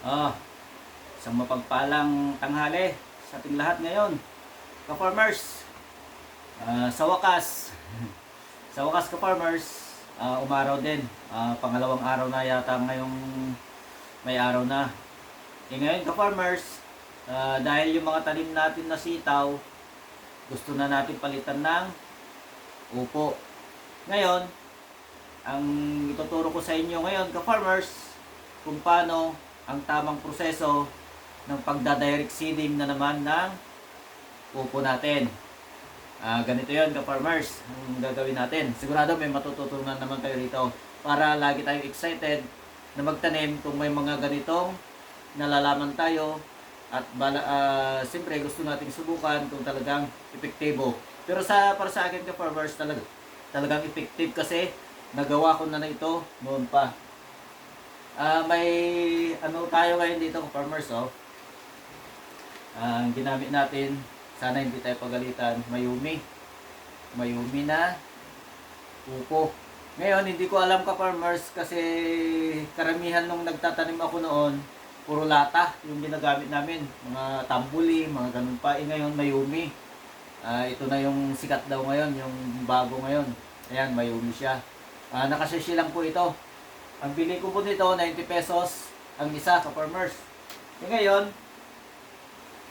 Ah, isang mapagpalang tanghali sa ating lahat ngayon. Ka-farmers, ah, sa wakas, sa wakas ka-farmers, ah, umaraw din. Ah, pangalawang araw na yata ngayong may araw na. E ngayon ka-farmers, ah, dahil yung mga tanim natin na sitaw, gusto na natin palitan ng upo. Ngayon, ang ituturo ko sa inyo ngayon ka-farmers, kung paano ang tamang proseso ng pagdadirect seeding na naman ng upo natin. Ah, ganito yon ka-farmers, ang gagawin natin. Sigurado may matututunan naman kayo rito para lagi tayong excited na magtanim kung may mga ganitong nalalaman tayo at bala, ah, siyempre gusto nating subukan kung talagang epektibo. Pero sa para sa akin ka-farmers talaga talagang effective kasi nagawa ko na na ito noon pa. Ah, may ano tayo ngayon dito farmers oh. Ah, ang ginamit natin, sana hindi tayo pagalitan, Mayumi. Mayumi na upo. Ngayon, hindi ko alam ka farmers kasi karamihan nung nagtatanim ako noon, puro lata yung ginagamit namin. Mga tambuli, mga ganun pa. Eh, ngayon, Mayumi. Ah, ito na yung sikat daw ngayon, yung bago ngayon. Ayan, Mayumi siya. Ah, nakasashi lang po ito. Ang bili ko po nito, 90 pesos ang isa sa farmers. E ngayon,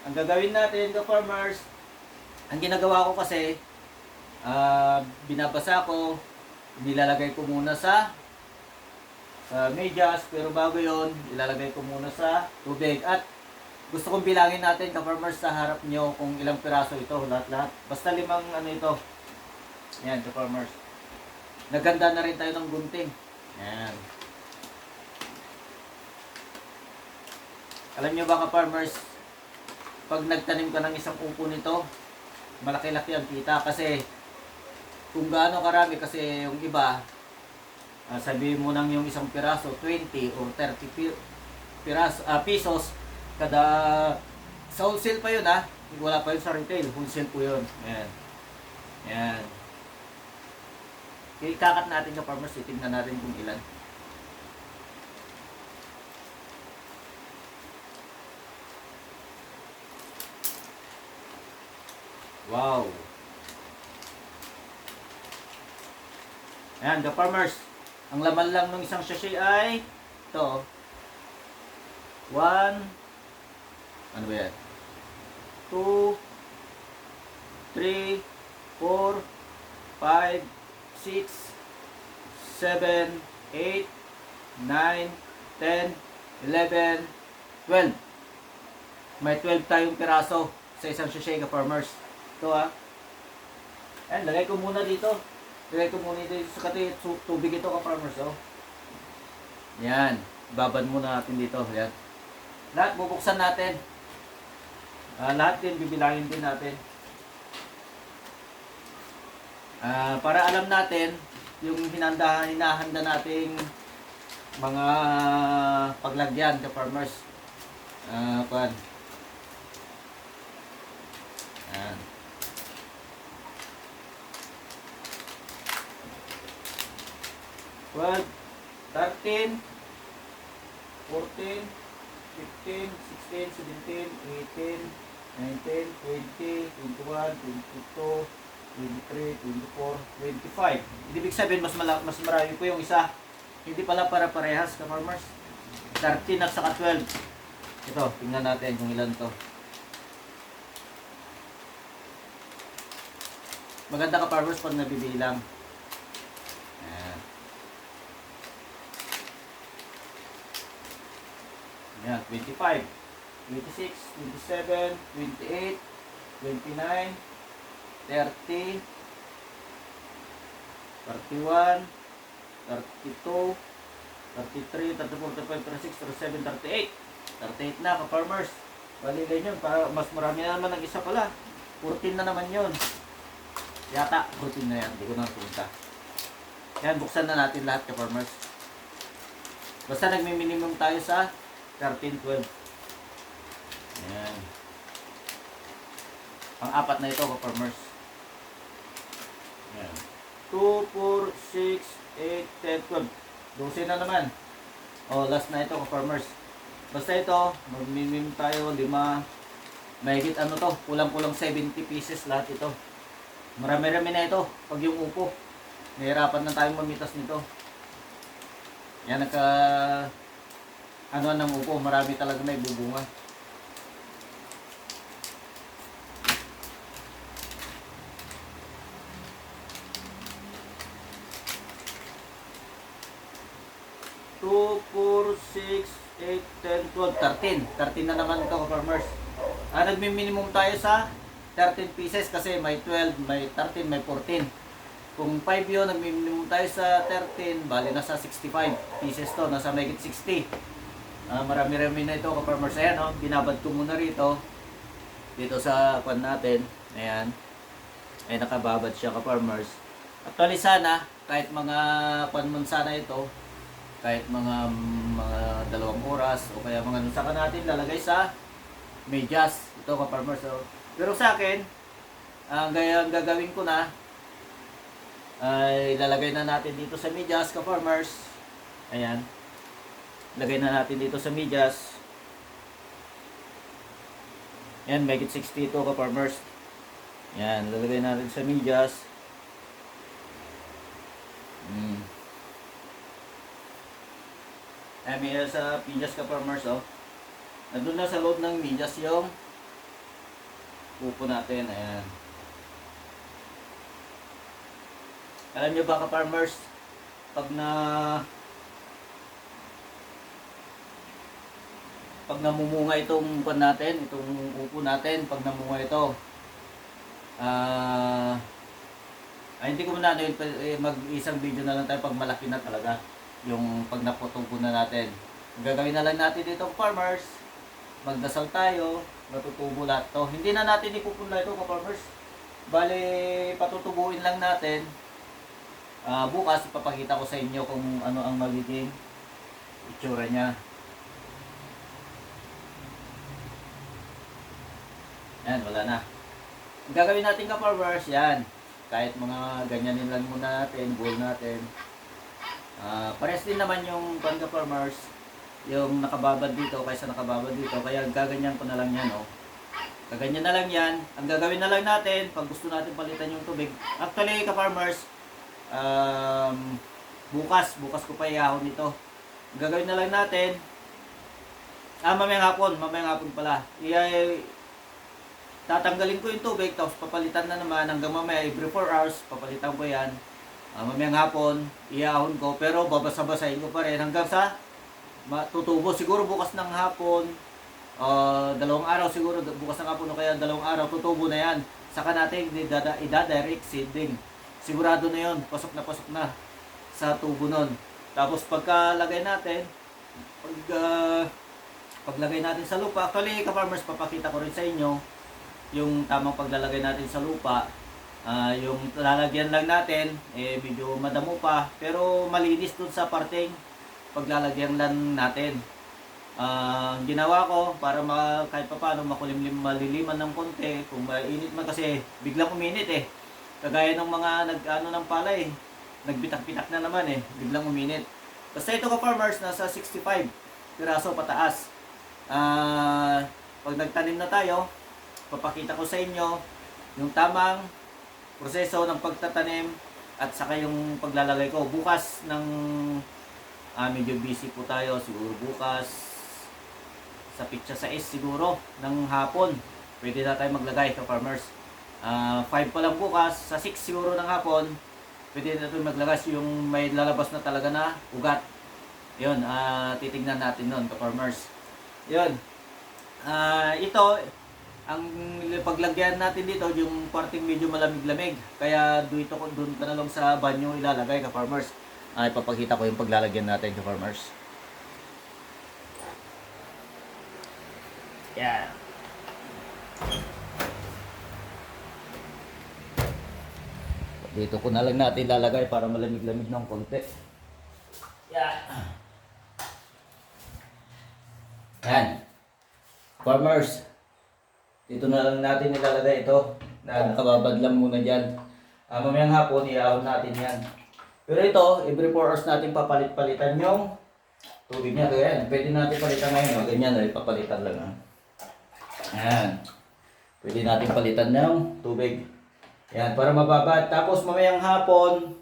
ang gagawin natin sa farmers, ang ginagawa ko kasi, ah, binabasa ko, nilalagay ko muna sa sa medyas, pero bago yon ilalagay ko muna sa tubig. At gusto kong bilangin natin ka-farmers sa harap nyo kung ilang piraso ito, lahat-lahat. Basta limang ano ito. Yan, ka-farmers. Naganda na rin tayo ng gunting. Yan. Alam nyo ba ka-farmers, pag nagtanim ka ng isang upo nito, malaki-laki ang kita kasi kung gaano karami kasi yung iba, uh, sabihin mo nang yung isang piraso, 20 or 30 pi- piraso, ah, pesos kada sa wholesale pa yun ha, wala pa yun sa retail, wholesale po yun. Ayan. Ayan. Okay, kakat natin ka farmers, titignan natin kung ilan. Wow! Ayan, the farmers. Ang laman lang ng isang sachet ay ito. One, ano ba yan? Two, three, four, five, six, seven, eight, nine, ten, eleven, twelve. May 12 tayong piraso sa isang sachet ka farmers. Ito ha. Ayan, lagay ko muna dito. Lagay ko muna dito sa kati. Tubig ito ka farmers oh. Yan. Babad muna natin dito. Yan. Lahat bubuksan natin. Uh, lahat din bibilangin din natin. Uh, para alam natin yung hinanda, hinahanda nating mga paglagyan sa farmers. Uh, pan. Ayan. 13, 14, 15, 16, 17, 18, 19, 20, 21, 22, 23, 24, 25. Ibig sabihin, mas, mala- mas marami po yung isa. Hindi pala para parehas, ka-farmers. 13 at saka 12. Ito, tingnan natin kung ilan to. Maganda ka farmers pag nabibilang. 25, 26, 27, 28, 29, 30, 31, 32, 33, 34, 35, 36, 37, 38. 38 na ka-farmers. Balilay yun, para mas marami na naman ang isa pala. 14 na naman yun. Yata, 14 na yan. Hindi ko na punta. Yan, buksan na natin lahat ka-farmers. Basta nagmi-minimum tayo sa 13, 12. Yan. Pang-apat na ito ka-farmers. Yan. 2, 4, 6, 8, 10, 12. 12 na naman. Oh, last na ito ka-farmers. Basta ito, magmimim tayo, lima, mahigit ano to, kulang-kulang 70 pieces lahat ito. Marami-rami na ito, pag yung upo. Nahirapan na tayong mamitas nito. Yan nagka, ano ng upo, marami talaga na ibubunga. Two, four, six, eight, ten, twelve, thirteen. Thirteen na naman ito, farmers. Ah, nagmi-minimum tayo sa 13 pieces kasi may 12, may 13, may 14. Kung 5 yun, nagmi-minimum tayo sa 13, bali nasa 65 pieces to, nasa may 60. Ah, marami-rami na ito, ka-farmers. Ayan, oh, binabad ko muna rito. Dito sa pan natin. Ayan. Ay nakababad siya ka-farmers. Actually sana, kahit mga panmon sana ito, kahit mga mga dalawang oras o kaya mga ano, saka natin lalagay sa medyas. Ito ka-farmers. So, pero sa akin, ang gaya ang gagawin ko na ay lalagay na natin dito sa medyas ka-farmers. Ayan. Lagay na natin dito sa medyas. Yan, make it 62 ka-farmers. Yan, lalagay natin sa medyas. Mm. Ay, may sa medyas ka-farmers, oh. Nandun na sa loob ng medyas yung upo natin. Ayan. Alam nyo ba ka-farmers, pag na pag namumunga itong pan natin, itong upo natin, pag namunga ito, ah, ay hindi ko muna ano yun, eh, mag-isang video na lang tayo pag malaki na talaga, yung pag naputubo na natin. Gagawin na lang natin dito farmers, magdasal tayo, matutubo lahat to. Hindi na natin ipupunla ito ka-farmers. Bali, patutubuin lang natin. Ah, bukas ipapakita ko sa inyo kung ano ang magiging itsura niya. Yan, wala na. Ang gagawin natin ka-farmers, yan. Kahit mga ganyanin lang muna natin, bowl natin. Ah, pares din naman yung panga farmers, yung nakababad dito kaysa nakababad dito. Kaya gaganyan ko na lang yan, oh. Gaganyan na lang yan. Ang gagawin na lang natin, pag gusto natin palitan yung tubig. Actually, ka-farmers, um, bukas, bukas ko pa iahon ito. Ang gagawin na lang natin, ah, mamayang hapon, mamayang hapon pala. Iya, tatanggalin ko yung tubig, tapos papalitan na naman hanggang mamaya, every 4 hours, papalitan ko yan. Uh, mamayang hapon, iahon ko, pero babasa-basahin ko pa rin hanggang sa matutubo. Siguro bukas ng hapon, uh, dalawang araw siguro, bukas ng hapon o kaya dalawang araw, tutubo na yan. Saka natin idada, idada-direct seeding. Sigurado na yon pasok na pasok na sa tubo nun. Tapos pagkalagay natin, pag, uh, paglagay natin sa lupa, actually ka-farmers, papakita ko rin sa inyo yung tamang paglalagay natin sa lupa. Ah, yung lalagyan lang natin, eh medyo madamo pa, pero malinis dun sa parteng paglalagyan lang natin. Ang ginawa ko para ma, kahit pa paano makulimlim maliliman ng konti, kung mainit man kasi biglang uminit eh. Kagaya ng mga nag-ano ng palay, nagbitak-bitak na naman eh, biglang uminit. Basta ito ka farmers, nasa 65 piraso pataas. Ah, pag nagtanim na tayo, papakita ko sa inyo yung tamang proseso ng pagtatanim at saka yung paglalagay ko. Bukas ng ah, medyo busy po tayo, siguro bukas sa pitsa sa is siguro ng hapon. Pwede na tayo maglagay ka farmers. 5 pa lang bukas, sa 6 siguro ng hapon, pwede na tayo maglagay yung may lalabas na talaga na ugat. Yun, ah, titignan natin nun ka farmers. Yun. Ah, ito, ang paglagyan natin dito yung parting medyo malamig-lamig. Kaya dito ko doon na lang sa banyo ilalagay ka farmers ay papakita ko yung paglalagyan natin ka farmers yan dito ko na lang natin ilalagay para malamig-lamig ng konti. Yan yan. Farmers dito na lang natin ilalagay ito na nakababad lang muna dyan. Uh, mamayang hapon, iahon natin yan. Pero ito, every 4 hours natin papalit-palitan yung tubig niya. Kaya yan, pwede natin palitan ngayon. O, ganyan, eh, papalitan lang. ah. Ayan. Pwede natin palitan ng tubig. Yan, para mababa. Tapos mamayang hapon,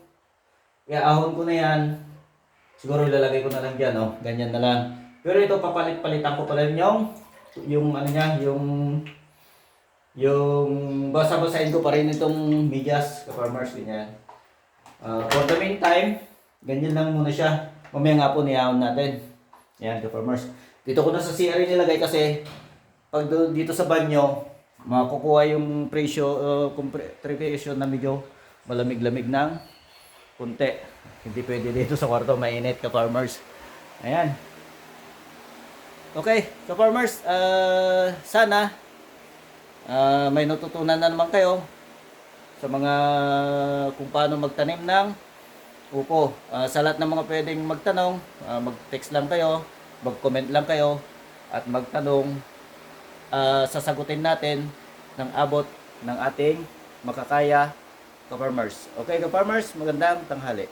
iaahon ko na yan. Siguro ilalagay ko na lang dyan, no? Ganyan na lang. Pero ito, papalit-palitan ko pala yung, yung ano niya, yung, yung basa-basahin ko pa rin itong medyas, ka-farmers, ganyan. Uh, for the meantime, ganyan lang muna siya. Mamaya nga po niyahon natin. Yan, ka-farmers. Dito ko na sa CR nilagay kasi pag dito sa banyo, makukuha yung presyo, uh, presyo na medyo malamig-lamig ng kunti. Hindi pwede dito sa kwarto, mainit ka-farmers. Ayan. Okay, ka-farmers, uh, sana uh, may natutunan na naman kayo sa mga kung paano magtanim ng upo. Ah, sa lahat ng mga pwedeng magtanong, ah, mag-text lang kayo, mag-comment lang kayo, at magtanong, ah, sasagutin natin ng abot ng ating makakaya ka-farmers. Okay ka-farmers, magandang tanghali.